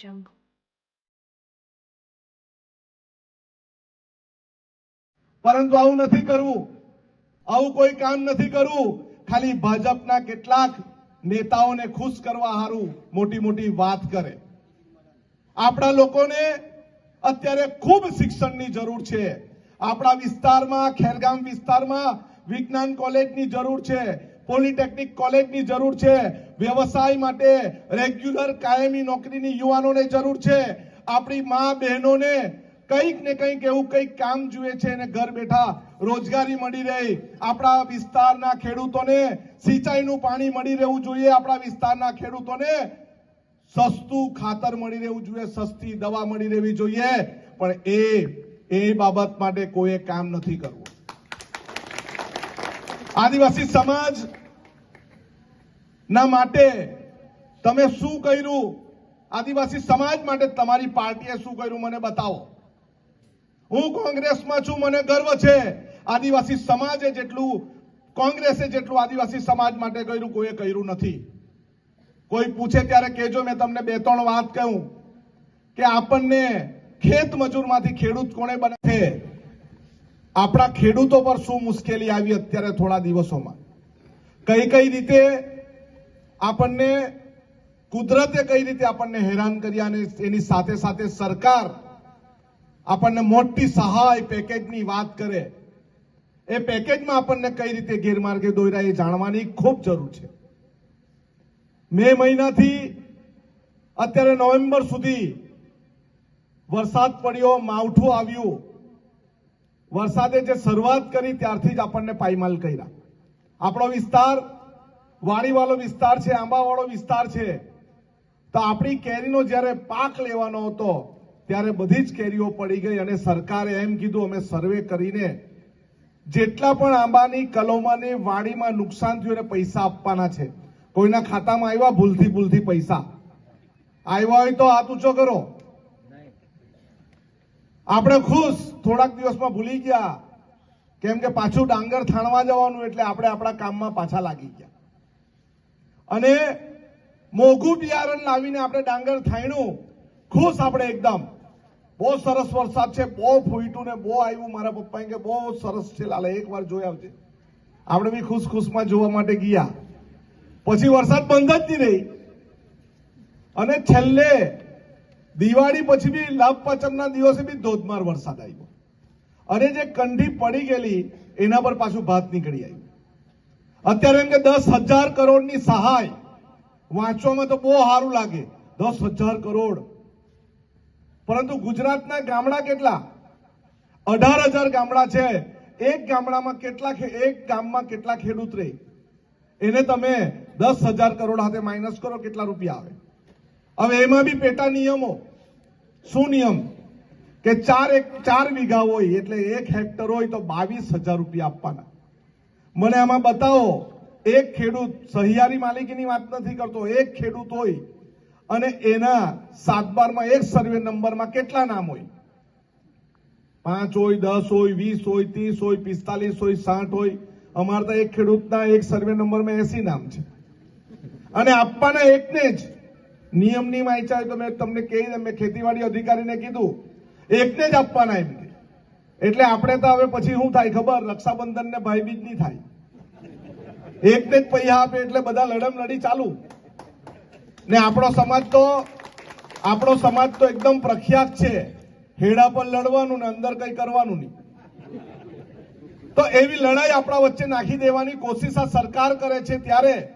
જંગ પરંતુ આવું નથી કરવું. આવું કોઈ કામ નથી કરવું. ખાલી ભાજપના કેટલાક નેતાઓને ખુશ કરવા હારું મોટી મોટી વાત કરે. આપણા લોકોને અત્યારે ખૂબ શિક્ષણની જરૂર છે. આપણા વિસ્તારમાં, ખેરગામ વિસ્તારમાં વિજ્ઞાન કોલેજની જરૂર છે. પોલિટેકનિક કોલેજની જરૂર છે. વ્યવસાય માટે રેગ્યુલર કાયમી નોકરીની યુવાનોને જરૂર છે. આપણી મા બહેનોને કંઈક ને કંઈક એવું કંઈક કામ જુએ છે અને ઘર બેઠા રોજગારી મળી રહે. આપણા વિસ્તારના ખેડૂતોને સિંચાઈનું પાણી મળી રહેવું જોઈએ. આપણા વિસ્તારના ખેડૂતોને સસ્તું ખાતર મળી રહેવું જોઈએ, સસ્તી દવા મળી રહેવી જોઈએ. પણ એ એ બાબત માટે કોઈએ કામ નથી કરવું. આદિવાસી સમાજ ના માટે તમે શું કર્યું? આદિવાસી સમાજ માટે તમારી પાર્ટીએ શું કર્યું મને બતાવો. હું કોંગ્રેસમાં છું, મને ગર્વ છે. આદિવાસી સમાજે જેટલું, કોંગ્રેસે જેટલું આદિવાસી સમાજ માટે કર્યું, કોઈએ કર્યું નથી. કોઈ પૂછે ત્યારે કેજો મેં તમને બે ત્રણ વાત કહું કે આપણને ખેત મજૂરમાંથી ખેડૂત કોણે બને છે? આપણા ખેડૂતો પર શું મુશ્કેલી આવી અત્યારે થોડા દિવસોમાં? કઈ કઈ રીતે આપણને કુદરતે કઈ રીતે આપણને હેરાન કર્યા અને એની સાથે સાથે સરકાર આપણને મોટી સહાય પેકેજની વાત કરે, એ પેકેજમાં આપણને કઈ રીતે ગેરમાર્ગે દોર્યા એ જાણવાની ખૂબ જરૂર છે. મે મહિનાથી અત્યારે નવેમ્બર સુધી વરસાદ પડ્યો, માવઠું આવ્યું. વરસાદે જે શરૂઆત કરી ત્યારથી જ આપણને પાયમાલ કર્યા. આપણો વિસ્તાર વાડીવાળો વિસ્તાર છે, આંબાવાળો વિસ્તાર છે. તો આપણી કેરીનો જ્યારે પાક લેવાનો હતો, ત્યારે બધી જ કેરીઓ પડી ગઈ અને સરકારે એમ કીધું, અમે સર્વે કરીને જેટલા પણ આંબાની, કલોમાંની વાડીમાં નુકસાન થયું એને પૈસા આપવાના છે. કોઈના ખાતામાં આવ્યા ભૂલથી ભૂલથી પૈસા. આવ્યા હોય તો હાથ ઊંચો કરો. આપણે ખુશ. થોડાક દિવસમાં ભૂલી ગયા. કેમ કે પાછું ડાંગર થાણવા જવાનું એટલે આપણે આપણા કામમાં પાછા લાગી ગયા. અને મોઘું બિયારણ લાવીને આપણે ડાંગર થાયણું, ખુશ આપણે એકદમ. બહુ સરસ વરસાદ છે, બહુ ફૂટ્યું ને બહુ આવ્યું. મારા પપ્પાએ કે બહુ સરસ છે, લાલે, એક વાર જોઈ આવજે. આપણે બી ખુશ ખુશમાં જોવા માટે ગયા. પછી વરસાદ બંધ જ નહીં રહી. અને છેલ્લે દિવાળી પછી બી લાભ પાંચમના દિવસે બી ધોધમાર વરસાદ આવ્યો. અને જે કંઠી પડી ગયેલી, એના પર પાછું ભાત નીકળી આવ્યું. અત્યારે એમ કે દસ હજાર કરોડની સહાય. વાંચવામાં તો બહુ સારું લાગે. દસ હજાર કરોડ. પરંતુ ગુજરાતના ગામડા કેટલા? અઢાર હજાર ગામડા છે. એક ગામડામાં કેટલા એક ગામમાં કેટલા ખેડૂત રહે એને તમે દસ હજાર કરોડ હાથે માઇનસ કરો, કેટલા રૂપિયા આવે? હવે એમાં બી પેટા નિયમો. શું નિયમ? કે ચાર એક, ચાર વીઘા હોય, એટલે એક હેક્ટર હોય તો બાવીસ હજાર રૂપિયા આપવાના. મને આમાં બતાવો, એક ખેડૂત સહિયારી માલિકીની વાત નથી કરતો, એક ખેડૂત હોય અને એના સાત બારમાં એક સર્વે નંબરમાં કેટલા નામ હોય? પાંચ હોય, દસ હોય, વીસ હોય, ત્રીસ હોય, પિસ્તાલીસ હોય, સાઠ હોય. અમારે તો એક ખેડૂતના એક સર્વે નંબરમાં એસી નામ છે. અને આપવાના એકને જ નિયમની હોય તો મેં તમને કહી મેં ખેતીવાડી અધિકારીને કીધું. એકને જ આપવાના એમ કે. એટલે આપણે તો હવે પછી શું થાય ખબર? રક્ષાબંધન ને ભાઈબીજ નહીં થાય. એક જ પૈસા આપે એટલે બધા લડમ લડી ચાલુ. ને આપણો સમાજ તો, આપણો સમાજ તો એકદમ પ્રખ્યાત છે. હેડા પર લડવાનું ને અંદર કઈ કરવાનું નહીં. તો એવી લડાઈ આપણા વચ્ચે નાખી દેવાની કોશિશ આ સરકાર કરે છે ત્યારે.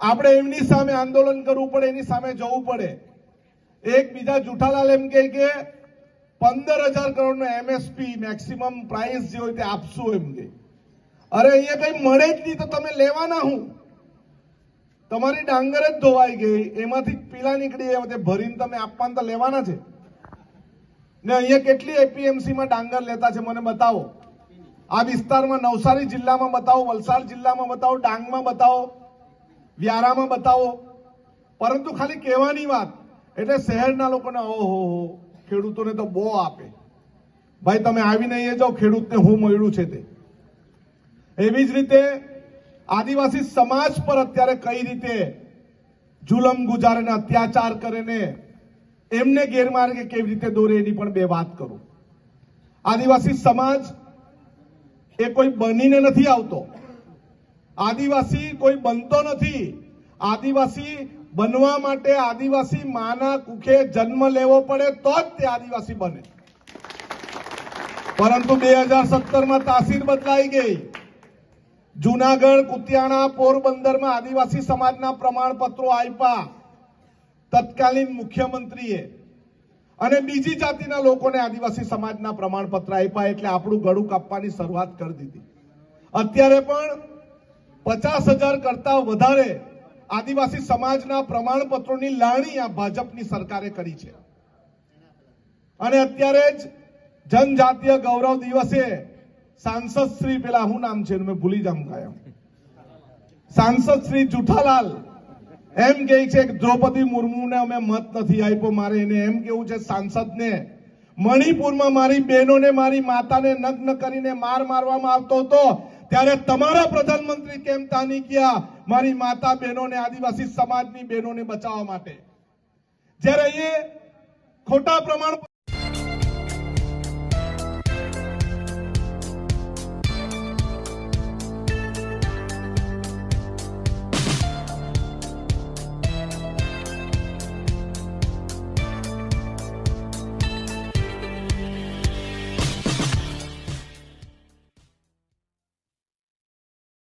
આપણે એમની સામે આંદોલન કરવું પડે, એની સામે જવું પડે. એક બીજા જુઠાલાલ એમ કે પંદર હજાર કરોડનો એમએસપી મેક્સિમમ પ્રાઇસ જે હોય તે આપશું એમ કે. અરે અહીંયા કઈ મળે જ નહીં તો તમે લેવાના હું? તમારી ડાંગર જ ધોવાઈ ગઈ, એમાંથી પીલા નીકળી ગયા, તે ભરીને તમે આપવાના તો લેવાના છે. ને અહીંયા કેટલી એપીએમસી માં ડાંગર લેતા છે મને બતાવો. આ વિસ્તારમાં નવસારી જિલ્લામાં બતાવો, વલસાડ જિલ્લામાં બતાવો, ડાંગમાં બતાવો, વ્યારામાં બતાવો. પરંતુ ખાલી કહેવાની વાત, એટલે શહેરના લોકોને ઓહો ખેડૂતોને તો બહુ આપે. ભાઈ, તમે આવીને અહીંયા જાઓ, ખેડૂતને હું મળ્યું છે તે. એવી જ રીતે આદિવાસી સમાજ પર અત્યારે કઈ રીતે જુલમ ગુજારેને અત્યાચાર કરે ને એમને ગેરમાર્ગે કેવી રીતે દોરે એની પણ બે વાત કરું. આદિવાસી સમાજ એ કોઈ બનીને નથી આવતો. આદિવાસી કોઈ બનતો નથી. આદિવાસી બનવા માટે આદિવાસી માના કુખે જન્મ લેવો પડે તો જ તે આદિવાસી બને. પરંતુ બે હજાર સત્તરમાં તાસીર બદલાઈ ગઈ. જુનાગઢ, કુતિયાણા પોરબંદરમાં આદિવાસી સમાજના પ્રમાણપત્રો આપ્યા. તત્કાલીન મુખ્યમંત્રીએ. અને બીજી જાતિના લોકોને આદિવાસી સમાજના પ્રમાણપત્ર આપ્યા એટલે આપણું ગળું કાપવાની શરૂઆત કરી દીધી. અત્યારે પણ પચાસ હજાર કરતા વધારે આદિવાસી સમાજના પ્રમાણપત્રોની લાણી આ ભાજપની સરકારે કરી છે. અને અત્યારે જ જનજાતીય ગૌરવ દિવસે સાંસદ શ્રી, પેલા શું નામ છે મેં ભૂલી જામ કાયમ સાંસદ શ્રી જુઠાલાલ એમ કહે છે કે દ્રૌપદી મુર્મુને અમે મત નથી આપ્યો, મારે એને એમ કેવું છે, સાંસદને મણિપુરમાં મારી બહેનોને, મારી માતાને નગ્ન કરીને માર મારવામાં આવતો હતો. ત્યારે તમારા પ્રધાનમંત્રી કેમ તાની ગયા? મારી માતા બહેનોને, આદિવાસી સમાજની બહેનોને બચાવવા માટે. જ્યારે એ ખોટા પ્રમાણ